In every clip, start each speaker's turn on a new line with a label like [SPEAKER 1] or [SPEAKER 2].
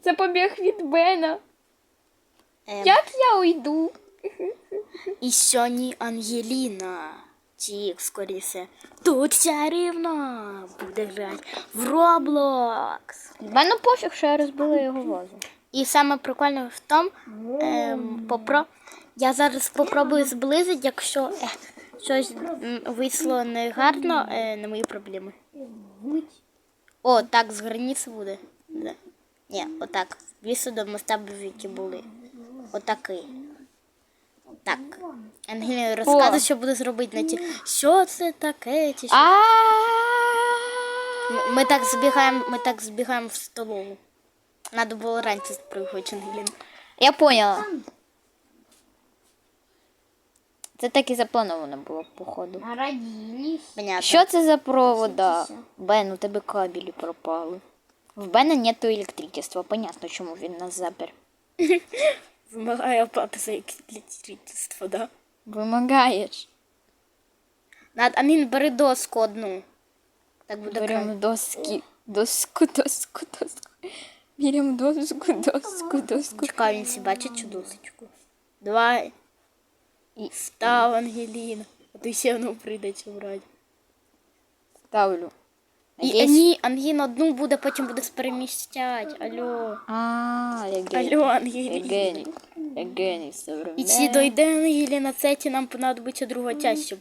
[SPEAKER 1] Це побіг від Бена.
[SPEAKER 2] Ем,
[SPEAKER 1] Як я уйду?
[SPEAKER 2] І сьогодні Ангеліна. Тік, скоріше. Тут чарівно буде грати в Роблокс.
[SPEAKER 1] Бену пофіг, що я розбила його вазу.
[SPEAKER 2] І саме прикольне в тому, ем, попро... я зараз попробую зблизити, якщо е, щось м, вийшло негарно, е, не мої проблеми. О, так, з границі буде. Да. Ні, отак. Вісу до масштабів, які були. Отакий. Так. Ангеліна, розказуй, що буде зробити на ті. Що це таке? Чи що?
[SPEAKER 1] А
[SPEAKER 2] Ми так збігаємо, ми так збігаємо в столову. Надо було раніше спригати, Ангеліна.
[SPEAKER 1] Я поняла. Це так і заплановано було, походу.
[SPEAKER 2] Понятно.
[SPEAKER 1] Що це за провода? Бен, у тебе кабелі пропали. В Бена нету електричества. Понятно, чому він нас запер.
[SPEAKER 2] Вимагає оплати за електричество, да?
[SPEAKER 1] Вимагаєш.
[SPEAKER 2] Над, Анін, бери доску одну. Так буде
[SPEAKER 1] Беремо доски. Доску, доску, доску. Беремо доску, доску, доску.
[SPEAKER 2] Чекай, він всі бачить цю досочку. Давай. І став, Ангеліна. А то все одно прийдеться брати.
[SPEAKER 1] Ставлю.
[SPEAKER 2] І
[SPEAKER 1] Надіюсь-
[SPEAKER 2] ні, Ангін одну буде, потім буде переміщати. Алло.
[SPEAKER 1] А, я геній.
[SPEAKER 2] Алло,
[SPEAKER 1] Я геній. Я геній
[SPEAKER 2] І
[SPEAKER 1] современний.
[SPEAKER 2] ці дойде Ангеліна, це ті нам понадобиться друга часть, щоб,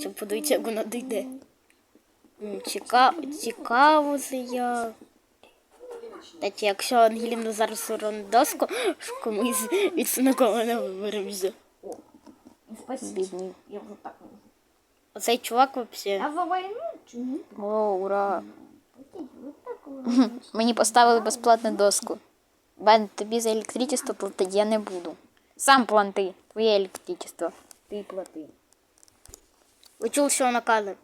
[SPEAKER 2] щоб подивитися, як вона дойде. М, Цікаво, цікаво це як. Кстати, якщо Ангеліна зараз уронить доску, комусь від синакова не виберемося.
[SPEAKER 1] Бідний.
[SPEAKER 2] Оцей чувак взагалі.
[SPEAKER 3] А за войну?
[SPEAKER 1] О, ура. Мені поставили безплатну доску. Бен, тобі за електричество платити я не буду. Сам плати. Твоє електричество. Ти плати.
[SPEAKER 2] Ви чули, що вона каже?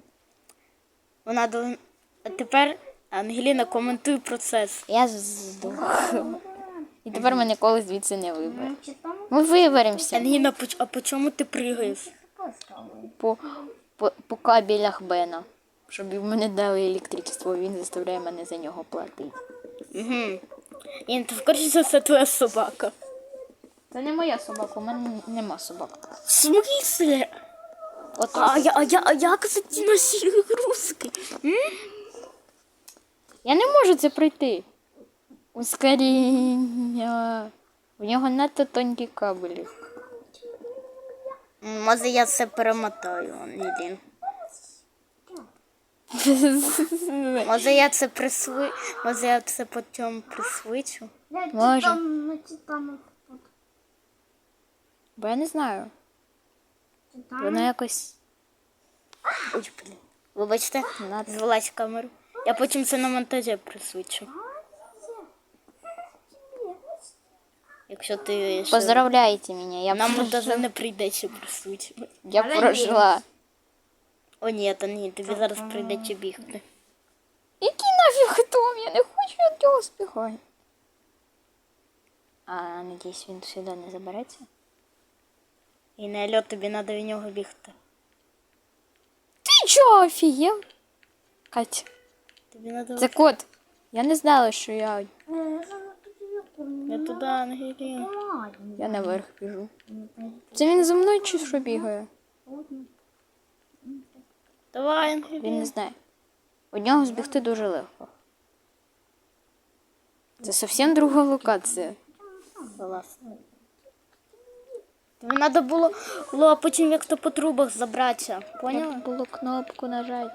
[SPEAKER 2] Вона до... А тепер Ангеліна коментує процес.
[SPEAKER 1] Я здох. І тепер мене ніколи звідси не вибере.
[SPEAKER 3] Чи
[SPEAKER 1] Ми виберемося
[SPEAKER 2] Ангеліна, а по чому ти пригаєш?
[SPEAKER 1] по, по, по кабелях Бена. Щоб в мене дали електричество, він заставляє мене за нього платити.
[SPEAKER 2] Угу. І ти в курсі, що це твоя собака.
[SPEAKER 1] Це не моя собака, у мене нема собак.
[SPEAKER 2] В смысле?
[SPEAKER 1] От
[SPEAKER 2] А, я, а, я, а як це ті наші грузки?
[SPEAKER 1] Я не можу це пройти. Ускоріння. В нього надто тонкі кабелі.
[SPEAKER 2] Може я це перемотаю, Ангелін. Може я це присви... Може я це потім присвичу?
[SPEAKER 1] Може.
[SPEAKER 3] ну, от,
[SPEAKER 1] Бо я не знаю. Воно якось.
[SPEAKER 2] Ой, блін. Вибачте, звелась камеру. Я потім це на монтажі присвичу. Якщо ти ще-
[SPEAKER 1] Поздравляйте мене, я,
[SPEAKER 2] нам даже не прийдеться присвичувати.
[SPEAKER 1] я прожила.
[SPEAKER 2] О, ні, та ні, тобі зараз прийдеться бігти.
[SPEAKER 1] Який нафіг дом? Я не хочу від цього збігати. А, надіюсь, він сюди не забереться.
[SPEAKER 2] І на льот тобі треба від нього бігти.
[SPEAKER 1] Ти чого офігел? Катя,
[SPEAKER 2] Тобі треба
[SPEAKER 1] це кот. Я не знала, що я.
[SPEAKER 3] Я
[SPEAKER 2] туди, Ангеліна.
[SPEAKER 1] Я наверх біжу. Це він за мною чи що бігає?
[SPEAKER 2] Давай,
[SPEAKER 1] Він не знає. У нього збігти дуже легко. Це зовсім друга локація.
[SPEAKER 2] Тобі треба було, було а потім як то по трубах забратися.
[SPEAKER 1] Треба було кнопку нажати.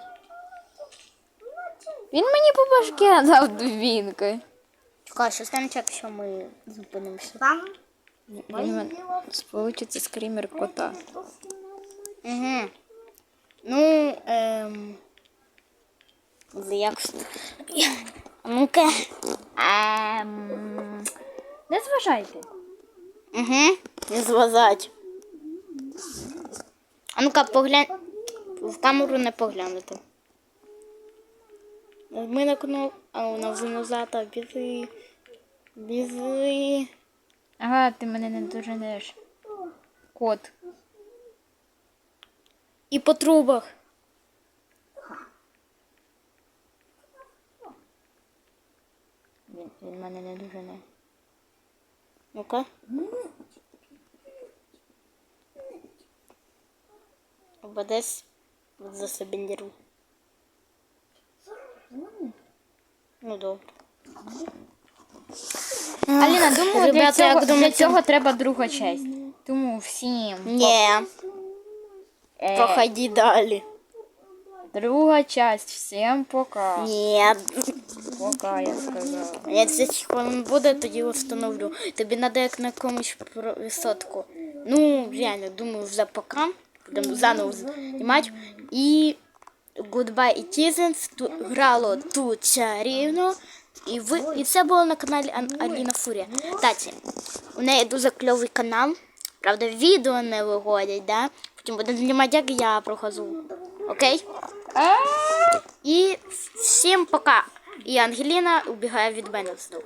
[SPEAKER 1] Він мені по башке дав дубінкою.
[SPEAKER 2] Чекай, що стане чек, що ми зупинимося.
[SPEAKER 3] Там
[SPEAKER 1] Він мене получиться скрімер кота.
[SPEAKER 2] Угу. Ну, ем... Як... Ну-ка.
[SPEAKER 1] Ем... Не зважайте.
[SPEAKER 2] Угу. Не звазать. А ну-ка, поглянь. В камеру не поглянути. Ми на кнопку. А вона вже назад, а бізи. Бізи.
[SPEAKER 1] Ага, ти мене не доженеш. Кот.
[SPEAKER 2] І по трубах.
[SPEAKER 1] Він, він мене не дожене.
[SPEAKER 2] Ну-ка. Або десь за себе нерву. Ну добре.
[SPEAKER 1] Аліна, думаю, для,
[SPEAKER 2] Ребята,
[SPEAKER 1] цього,
[SPEAKER 2] як
[SPEAKER 1] для
[SPEAKER 2] думаєте?
[SPEAKER 1] цього треба друга часть. Тому всім
[SPEAKER 2] Ні, проходи далі.
[SPEAKER 1] друга часть. Всім пока.
[SPEAKER 2] Ні.
[SPEAKER 1] Пока, я сказала.
[SPEAKER 2] 10 хвилин буде, тоді встановлю. Тобі треба як на якомусь про- висотку. Ну, реально, думаю, вже пока. Будемо заново знімати. І Goodbye і Teasens ту, грало тут чарівно. І, ви, і це було на каналі Ан- Аліна Фурія. Таті, у неї дуже кльовий канал. Правда, відео не виходять, да? Потім буде знімати, як я прохожу. Окей? І всім пока. І Ангеліна убігає від мене знову.